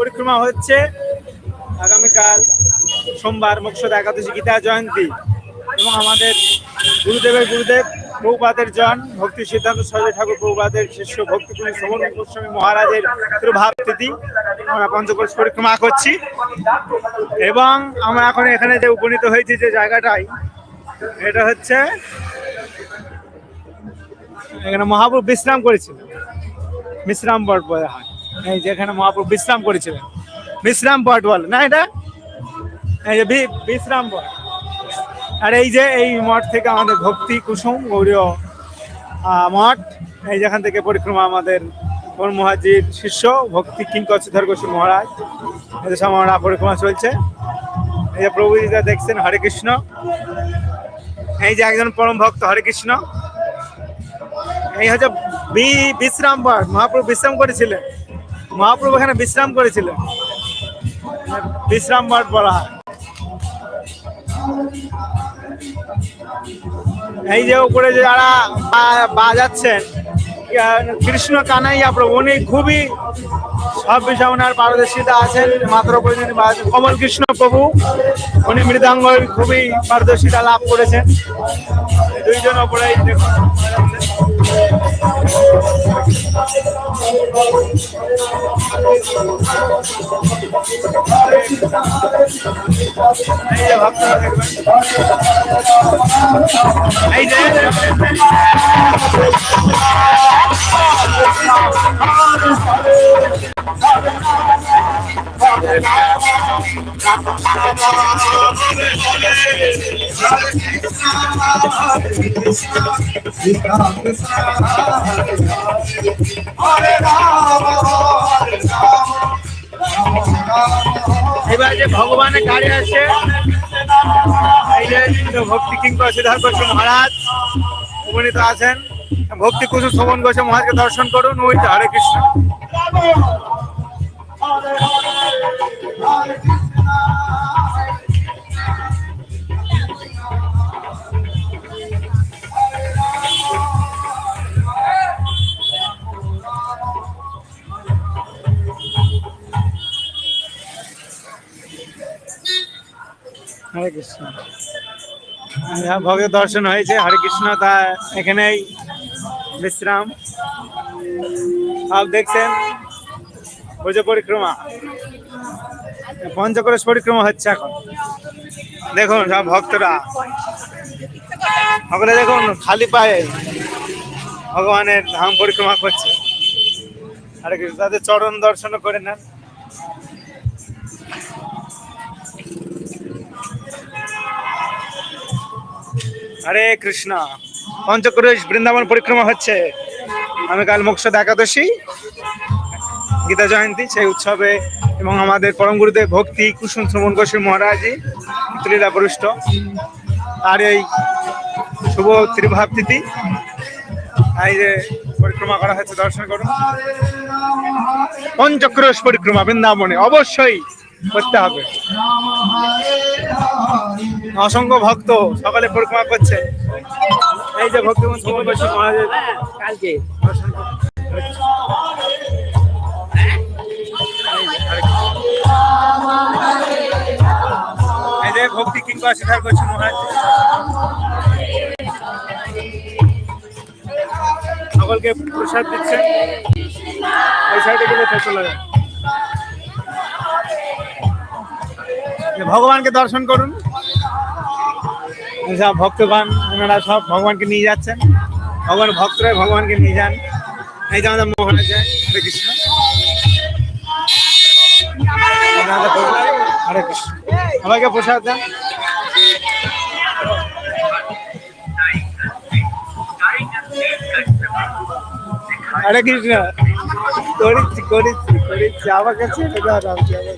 পরিক্রমা হচ্ছে আগামীকাল সোমবার মোক্ষদ একাদশী গীতা জয়ন্তী এবং আমাদের গুরুদেবের গুরুদেব প্রভুপাদের জন ভক্তি সিদ্ধান্ত সরকার ঠাকুর প্রভুপাদের শিষ্য ভক্তি শ্রবণ গোস্বামী মহারাজের প্রভাব তিথি আমরা পঞ্চকোষ পরিক্রমা করছি। এবং আমরা এখন এখানে যে উপনীত হয়েছি যে জায়গাটায় এটা হচ্ছে এখানে মহাপ্রভু বিশ্রাম করেছিল বিশ্রাম বলে হয়। এই যেখানে মহাপ্রভু বিশ্রাম করেছিলেন। বিশ্রাম পট বলে। না এটা? এই যে বিশ্রাম পট আর এই যে এই মঠ থেকে আমাদের ভক্তি, কুসুম, গৌরীয় মঠ, এই যেখান থেকে পরিক্রমা আমাদের মহাজির শিষ্য, ভক্তি কিঙ্কর গোস্বী মহারাজ, এদের আমরা পরিক্রমা চলছে। এই যে প্রভু যা দেখছেন হরে কৃষ্ণ। এই যে একজন পরম ভক্ত হরে কৃষ্ণ। এই হচ্ছে বিশ্রাম মহাপ্রভু বিশ্রাম করেছিলেন। মহাপ্রভু এখানে বিশ্রাম করেছিলেন। বিশ্রাম মাঠ বলা হয়। এই যে উপরে যারা বাজাচ্ছেন কৃষ্ণ কানাইয়া প্রভু, উনি খুবই বিষয় ওনার পারদর্শিতা আছেন মাত্র কমল কৃষ্ণ প্রভু, উনি মৃদাঙ্গ খুবই পারদর্শিতা লাভ করেছেন। দুইজন উপরে এই যে এই যে এবার যে ভগবানের গাড়ি আছে ভক্তি কিঙ্কর সিদ্ধার্থ গোস্বামী মহারাজ, উপনীত আছেন। ভক্তি কুসুম শোভন গোস্বামী মহারাজকে দর্শন করুন ওই হরে কৃষ্ণ। হরে কৃষ্ণ। ভগের দর্শন হয়েছে হরে কৃষ্ণ তা এখানেই বিশ্রাম। সব দেখছেন? ভোজ পরিক্রমা। পঞ্চকরস পরিক্রমা হচ্ছে এখন। দেখুন সব ভক্তরা। সকলে দেখুন, খালি পায়ে ভগবানের ধাম পরিক্রমা করছে। হরে কৃষ্ণ তাদের চরণ দর্শন করে নেন। হরে কৃষ্ণ। পঞ্চক্রোশ বৃন্দাবন পরিক্রমা হচ্ছে। আমি কাল মোক্ষদ একাদশী গীতা জয়ন্তী সেই উৎসবে এবং আমাদের পরম গুরুদেব ভক্তি কুসুম শ্রমণ গোস্বী মহারাজী লীলা বরিষ্ঠ আর এই শুভ ত্রিভাব তিথি এই যে পরিক্রমা করা হয়েছে দর্শন করুন। পঞ্চক্রোশ পরিক্রমা বৃন্দাবনে অবশ্যই করতে হবে। অসংখ্য ভক্ত সকালে পরিক্রমা করছে। এই যে ভক্তিমন সময় বসে মহারাজের কালকে। কিংবা স্বীকার করছে মহারাজ সকলকে প্রসাদ দিচ্ছে। ওই সাইডে গেলে চলে যায়। ভগবানকে দর্শন করুন। সব ভক্তগণ, ওনারা সব ভগবানকে নিয়ে যাচ্ছেন। ভগবান ভক্তরা ভগবানকে নিয়ে যান। এই যে আমাদের মোহন আছে কৃষ্ণ। হরে কৃষ্ণ সবাইকে প্রসাদ দেন। হরে কৃষ্ণ। করেছি করেছি করেছি। আমার কাছে এটা দাও, আমি